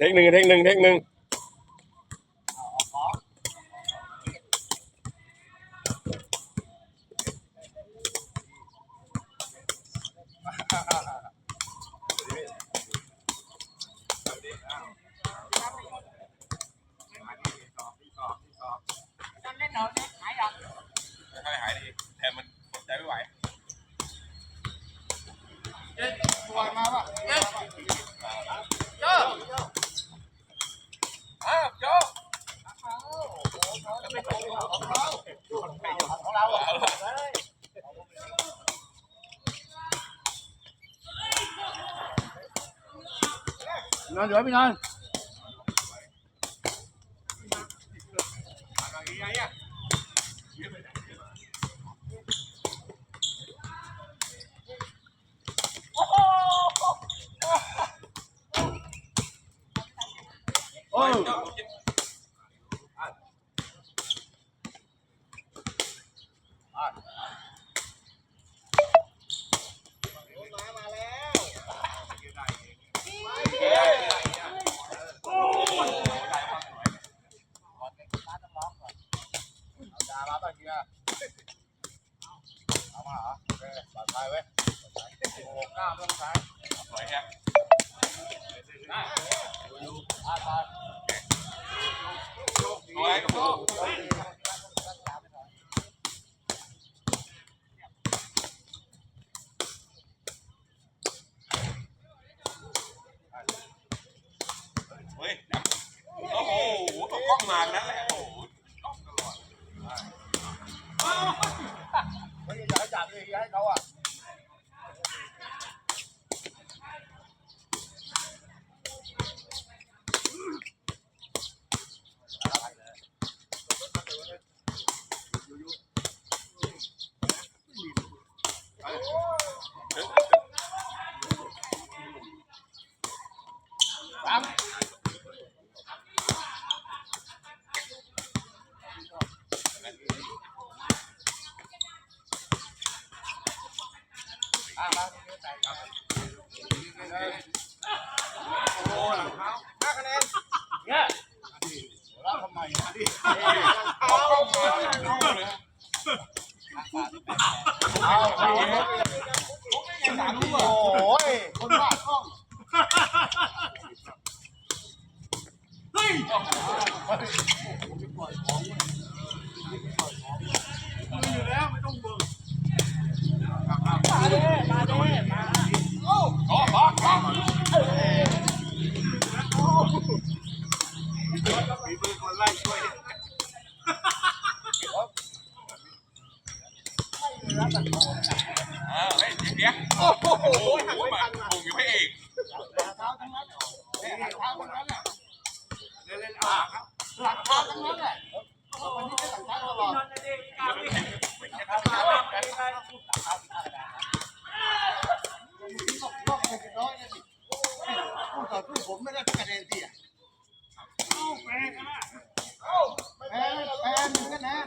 เทคหนึ่งเทคหนึ่งเทคหนึ่ง ค่อยหายดีแต่มันอดใจไม่ไหว ตัวมาป่ะ อ้าวโจ้ ของเราอะ นอนอยู่ไหมพี่นอน โอ้ย เอาดามาป่ะเฮียเอามาเหรอโอเคปลอดภัยเว้ยโอ้โหกล้ามต้องใช้ สวยแค่ อาตา สวยโจ้ เฮ้ยโอ้โหตกกล้องมานั้นแหละโอ้โหกล้องตลอด ไม่อยากให้ Yeah. อ้าวเฮ้ยเดี๋ยวโอ้โหมาคงอยู่ไม่เอกเท้าทั้งนั้นเนี่ยเท้าทั้งนั้นแหละเล่นเล่นอะครับหลังเท้าทั้งนั้นแหละวันนี้ใช้หลังเท้าตลอดผมไม่ได้คะแนนเสียแพ้แพ้หนึ่งคะแนน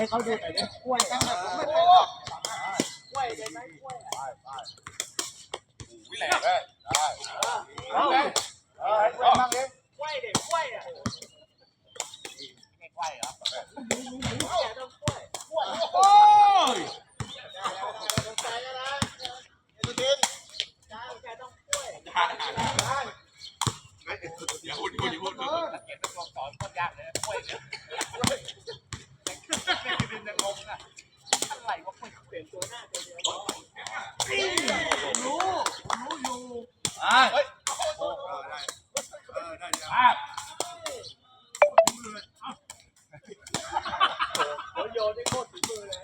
ให้เขาดูหน่อยดิกล้วยตั้งแต่ผมไม่เป็นหรอกกล้วยได้ไหมกล้วยไปไปวิแหลได้ได้เอาเลยเออให้เพื่อนมั่งดิกล้วยเด็กกล้วยอะไม่ไหวเหรอแกต้องกล้วยโอ้ยใจแล้วนะเอ็นดินแกต้องกล้วยหาหาได้เอย่าพูดอย่าพูดอย่าพูดเก็บเป็นตัวสอนก็ยากเลยกล้วยเนี่ย เป็นจะงงอะอะไรวะกล้วยเปลี่ยนตัวหน้าตัวเดียวผมรู้ผมรู้อยู่อ่าเออได้เออได้เดี๋ยวอ่าโยนได้โคตรถึงมือเลย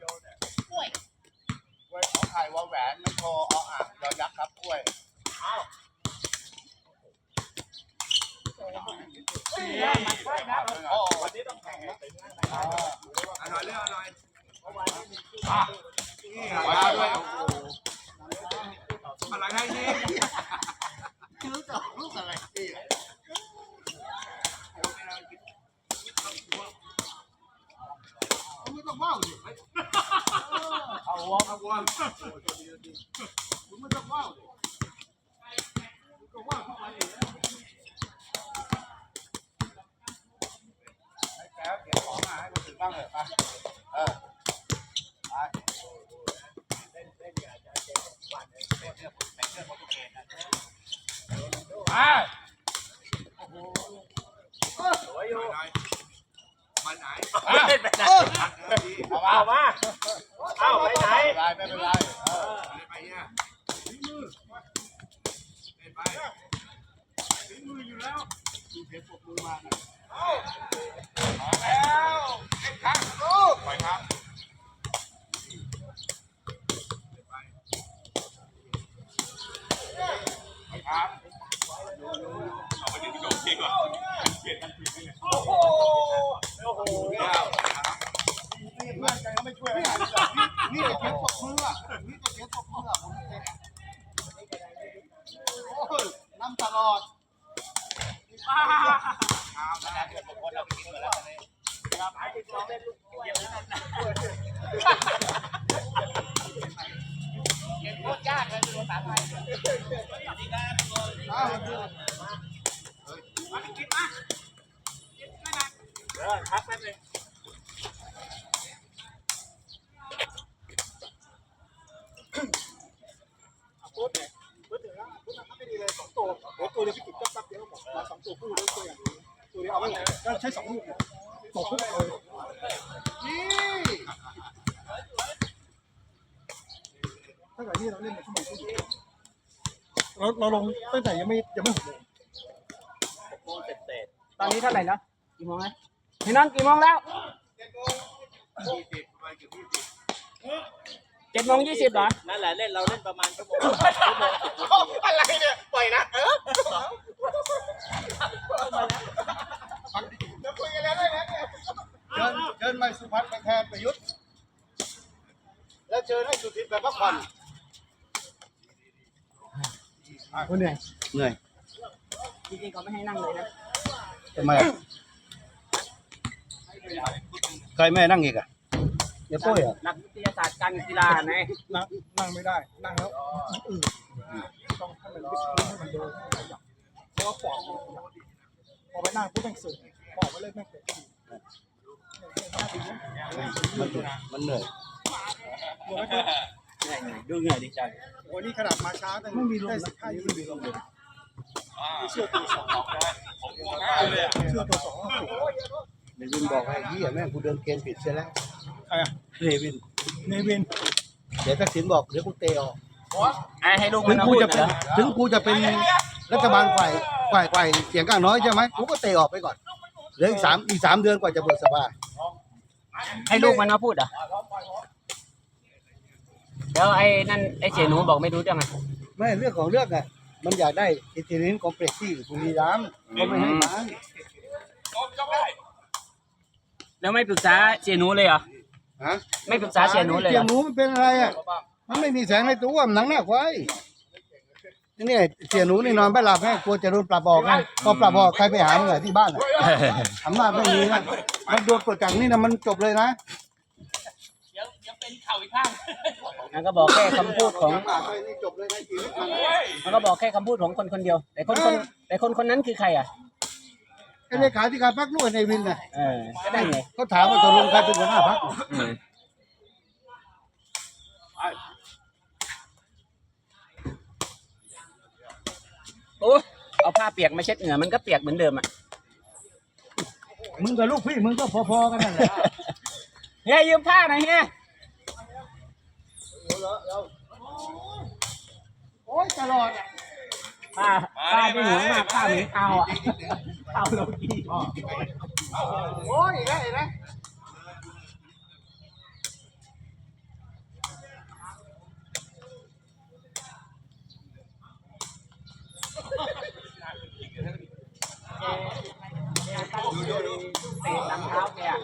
โยนเนี่ยกล้วยเขาถ่วอแหวนไม่โทรเออะยอยักษ์ครับกล้วยมันใช่นะโอ้า อนี่มาด้วยโอ้โหอะไรให้นี่ชื่อต่อลูกอะไรนี่ไม่ต้องว่าวดิ เอาวอม เอาว่าวคุณไม่ต้องว่าวดิก็ว่าวทุกวันอยู่แล้วให้แป๊บเดี๋ยวของมาให้คนอื่นบ้างเถอะไปเออไป อ่า มันไหน เล่นไปไหนเอามาเอาไปไหนไม่เป็นไรไม่เป็นไรเออ ไปเนี่ยเล่นไปถึงมืออยู่แล้วดูเพชรปกมือมานะแล้วเอ็ดครับไปครับไปครับเอาไปดึงโดนทิ้งว่ะเปลี่ยนกันผิดเนี่ยโอ้โหโอ้โหนี่มั่นเขาไม่ช่วยไม่ได้หรอกนี่นี่เพชรปกมืออะนี่เรปกมืออะผมเองโอ้ยน้ำตลอดเก็บโคตรยากเลยภาษาไทยอ้าวมันคือ เดี๋ยวพักแป๊บนึงพุทธเนี่ยพุทธถึงแล้วพุทธทำไม่ดีเลยสองตัวเดี๋ยวตัวเดียวพี่กิจก็ตับเดียวหมดสองตัวคู่ด้วตัวอย่างนี้ตัวเดียวเอาไว้ไหนก็ใช้สองลูกตกคู่เลยนี่ถ้าเกิดที่เราเล่นในชั่วโมงครึ่งเราเราลงตั้งแต่ยังไม่ยังไม่หกโมงโมงเสร็จเสร็จตอนนี้เท่าไหร่แล้วกี่โมงแล้ว พี่น้องกี่โมงแล้วยี่สิบประมาณเกือบยี่สิบเจ็ดโมงยี่สิบเหรอนั่นแหละเล่นเราเล่นประมาณชั่วโมงอะไรเนี่ยปล่อยนะเออจะคุยกันแล้วได้นะเนี่ยเชิญเชิญมาสุพัฒน์ไปแทนประยุทธ์และเชิญให้สุทินไปพักผ่อนคุณเหนื่อยเหนื่อยจริงๆเขาไม่ให้นั่งเลยนะทำไม ใครแม่นั่งอีกอะอย่าปุ้ยอะนักวิทยาศาสตร์การกีฬาไงนั่งนั่งไม่ได้ นั่งแล้วมันอืดต้องให้มันลุกให้มันเดินให้มันขยับเพราะว่าปอดมันขยับพอไปนั่งปุ๊บแม่งสึกปอดไปเลยแม่งเกิดขึ้นมันเหนื่อยดูเหนื่อยดีจังวันนี้ขนาดมาช้าแต่ไม่มีลมได้สิบห้ายี่สิบลมเลยเชื่อตัวสองผมกลัวมากเลยอะเชื่อตัวสอง เนวินบอกไอ้เหี้ยแม่งกูเดินเกณฑ์ผิดเสียแล้วใครอะเนวิน เนวินเดี๋ยวทักษิณบอกเดี๋ยวกูเตะออกไอ้ให้ลูกถึมันงเอากูพูดจะเป็นเหรอถึงกูจะเป็นรัฐบาลฝ่ายฝ่ายฝ่ายเสียงข้างน้อยใช่ไหมกูก็เตะออกไปก่อนเหลืออีกสามอีกสามเดือนกว่าจะเปิดสภาให้ลูกมันเอาพูดเหรอเดี๋ยวไอ้นั่นไอ้เสียหนูบอกไม่รู้เรื่องไงไม่เรื่องของเรื่องอะมันอยากได้อิตาเลียนคอมเพล็กซ์ที่บุรีรัมย์ก็ไม่ให้มันโดนก็ได้ แล้วไม่ปรึกษาเสียหนูเลยเหรอฮะไม่ปรึกษาเสียหนูเลยเหเสีรยอหนูมันเป็นอะไรอะ มันไม่มีแสงในตัวมันหนังหน้าควายนี่เสียหนูนี่นอนไม่หลับให้กลัวจะโดนปรับออกไงพอปรับออกใครไปหามึงอะที่บ้านอะอำนาจไม่มีนะมันโดนปลดจากนี่นะมันจบเลยนะเดี๋ยวเดี๋ยวเป็นเข่าอีกข้างมันก็บอกแค่คำพูดของปากไปนี่จบเลยนะชีวิตมันเฮ้ยมันก็บอกแค่คำพูดของคนคนเดียว แต่คนคนแต่คนคนนั้นคือใครอะ ไอ้เลขาธิการพรรคลูกในวินน่ะเออก็ได้ไงเขาถามว่าตกลงใครเป็นหัวหน้าพรรคอืมโอ้ยเอาเอาผ้าเปียกมาเช็ดเหงื่อมันก็เปียกเหมือนเดิมอะมึงกับลูกพี่มึงก็พอๆกันนั่นแหละเฮียยืมผ้าหน่อยเฮียโอ้ยตลอดอะผ้าผ้าที่หนูมากผ้าเหม็นเท้าอะ เท้าโลกีโอ้ยอีกแล้วอีกแล้วเตะหลังเท้าแกอะ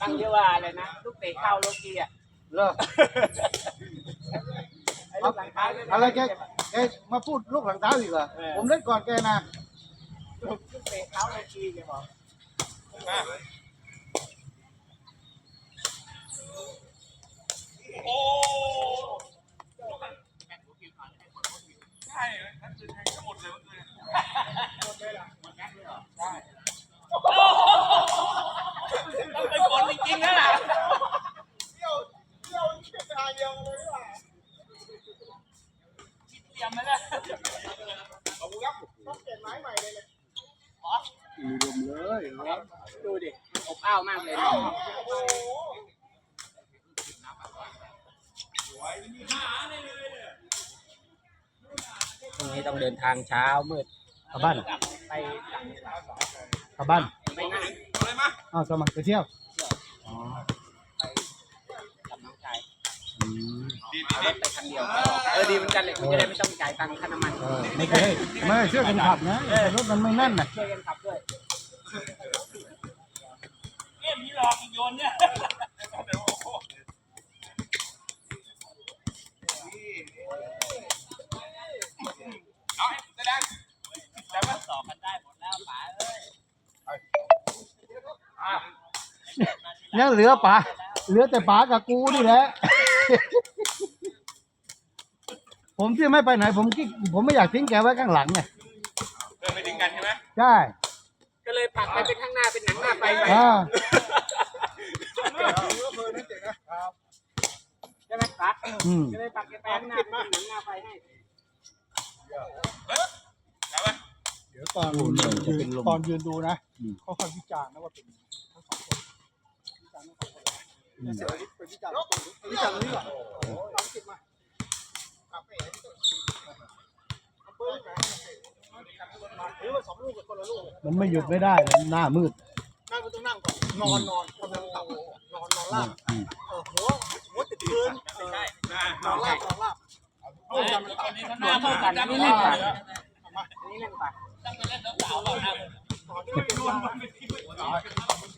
ตั้งเยอะว่าเลยนะลูกเตะเข้าโลกีอะเลิกไอ้ลูกหลังเท้าเนี่ยอะไรแกแกมาพูดลูกหลังเท้าอีกเหรอผมเล่นก่อนแกนะ เตะเท้าโลกีแกบอก โอ้ใช่นั่นคือแทงทั้งหมดเลยเมื่อคืนต้องเป็นคนจริงๆนะล่ะ เที่ยวเที่ยวเที่ยวทางเดียวเลยว่ะ เตรียมไหมล่ะ ต้องเปลี่ยนไม้ใหม่เลยเลย ดูดิมันอบอ้าวมากเลยนะพรุ่ง นี้ต้องเดินทางเช้ามืดกลับบ้าน ไปต่างจังหวัดกลับบ้านไม่ง่ายเอาเลยมาอ้าวสมัครไปเที่ยวอ๋อกับน้องชายอืมดีเอารถไปคันเดียวเออดีเหมือนกันเลยมันจะได้ไม่ต้องจ่ายตังค่าน้ำมันเออไม่เคยไม่ช่วยกันขับนะแต่รถมันไม่แน่นนะ ช่วยกันขับด้วยเอ็มนี่หลอกอีกโยนเนี่ยเดี๋ยวโอ้โหเอาให้แสดงแต่ว่าสอบกันได้หมดแล้วป๋าเอ้ย ยังเหลือป๋าเหลือแต่ป๋ากับกูนี่แหละ ผมที่ไม่ไปไหน ผมคิดผมไม่อยากทิ้งแกไว้ข้างหลังไงเดินไปทิ้งกันใช่ไหมใช่ก็เลยผลักไปเป็นข้างหน้าเป็นหนังหน้าไปไปอ่าใช่ไหมครับอืมก็เลยผลักแกไปข้างหน้าเป็นหนังหน้าไปให้เอาไหมเดี๋ยวตอนยืนตอนยืนดูนะเขาค่อยวิจารณ์นะว่าเป็นทั้งสอง เสียวิเป็นวิจารณ์วิจารณ์ตรงนี้ก่อนเอาติดมาเอาไปเอาปืนมาถือว่าสองลูกกับคนละลูกมันไม่หยุดไม่ได้หน้ามืดนั่งต้องนั่งก่อนนอนนอนกำลังต่ำนอนนอนลาบเออหัวหัวติดพื้นอนอนลาบนอนลาบโอนกันมันต่ำหน้าเท่ากันนนี้เล่นกว่าอันนี้เล่นกว่าตอนนี้ไม่รู้ว่ามันเป็นที่มืดเนี่นี่ยเดี๋ยวเปลี่ยนน่อย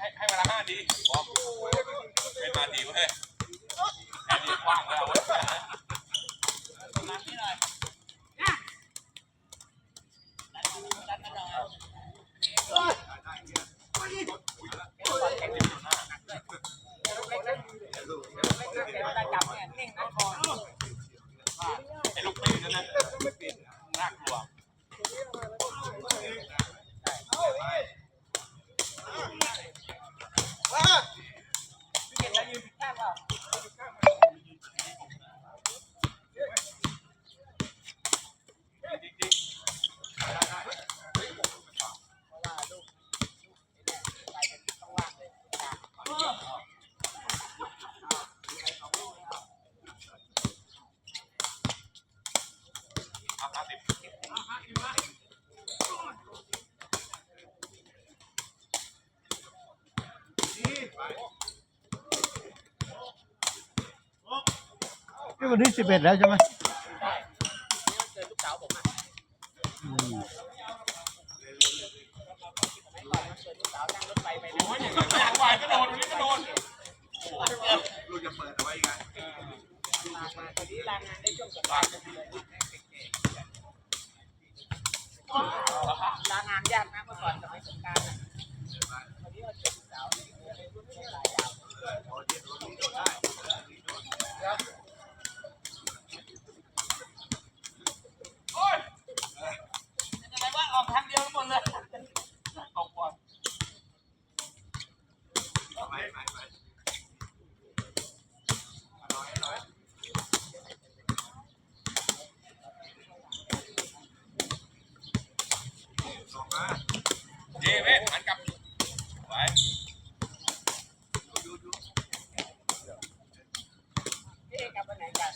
ให้ให้เวลาห้าทีบอกให้มาดีเว้ยแค่นี้ว้างแล้วเว้ย เดี๋ยวจะจับเนี่ยนิ่งนะคอ ไอ้ลูกปีนั่นนะน่ากลัว เห็นแล้วยืนผิดข้างเปล่า เอาห้าสิบ ที่วันนี้สิบเอ็ดแล้วใช่ไหม เจอลูกสาวผมอะ อืม เจอลูกสาวนั่งรถไฟไปนะ โอ้ยอย่างนี้วายก็โดนวันนี้ก็โดน มามาตอนนี้ลางานได้ช่วงสงกรานต์เลยลางานยากนะเมื่อก่อนสมัยสงกรานต์อะตอนนี้เราเจอลูกสาวเนี่ย โอ้ย อะไรว่าออก อกทางเดียวหมดเลยตกก่อนเย้เว้ยหันกลับไว้ พี่กลับไปไหนกัน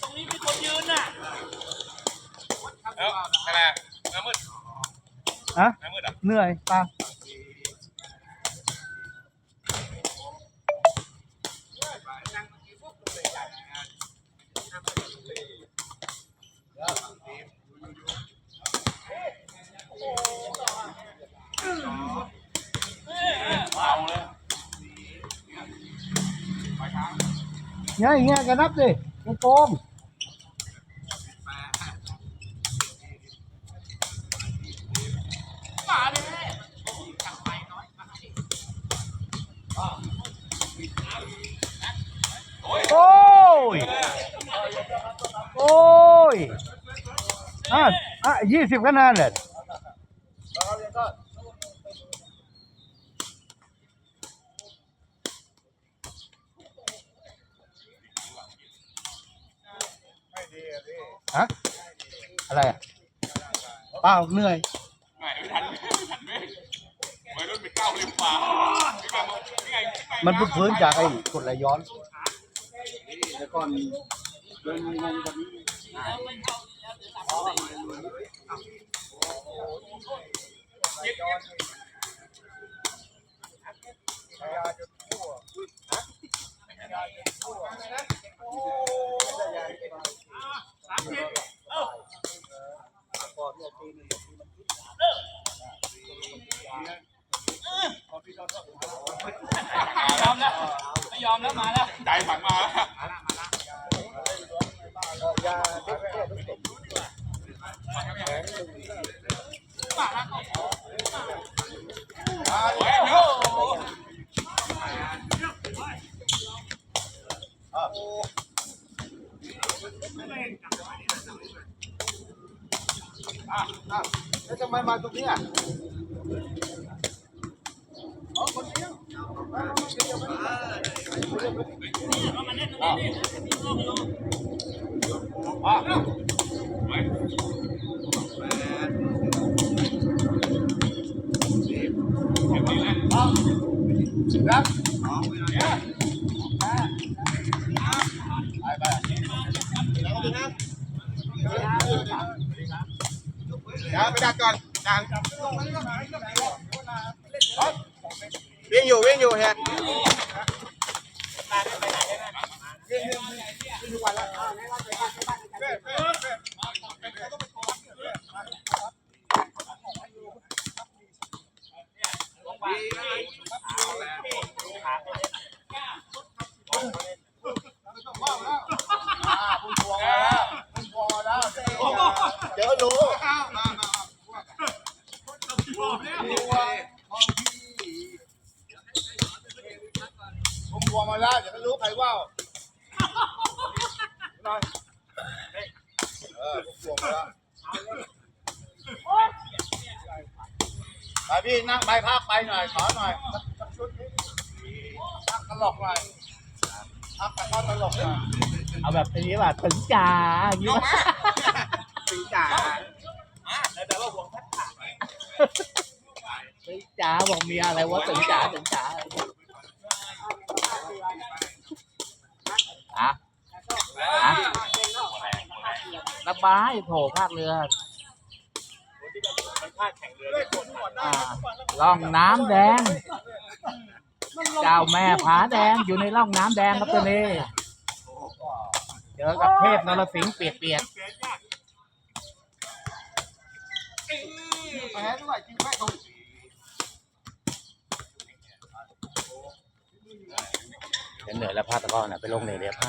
ตรงนี้มีคนยืนน่ะแล้วอะไรน้ำมืด ฮะ น้ำมืดอะ เหนื่อยตาเอาเลยง่ายง่ายกันนับดิยังโกง โอ้ย โอ้ยอะอะยี่สิบคะแนนเลยฮะอะไรอะเปล่าเหนื่อยไม่ทันไม่ทันไม่วัยรุ่นไปก้าเล่มฟ้ามันเพิ่งฟื้นจากไอ้กดไหลย้อน ยอมแล้ว ไม่ยอมแล้วมาแล้ว ใจฝังมาแล้วเฮ้ยโย่แล้ว ทำไมมาตรงนี้อะ ดักก่อนดักวิ่งอยู่วิ่งอยู่เนี่ยเดี๋ยวรู้ผมบวงมาแล้วเดี๋ยวก็รู้ใครว่าวเออผมบวงมาแล้วไป พี่นั่งไปพักไปหน่อยขอหน่อยสักชุดนี้พักตลกหน่อยพักไปพักตลกหน่อยเอาแบบนี้ว่ะถึงจ่าอย่างนี้ว่ะสีจ๋าถึงจ่าบอกเมียอะไรวะถึงจ่าถึงจ่าอะอะระบายโถภาคเรือ ล่องน้ำแดง เจ้าแม่ผาแดงอยู่ในล่องน้ำแดงครับตัวนี้เจอกับเทพนรสิงห์เปียกเปียกเหนื่อยแล้วพลาดตะก้อนะไปลงเหนื่อยเดี๋ยวพา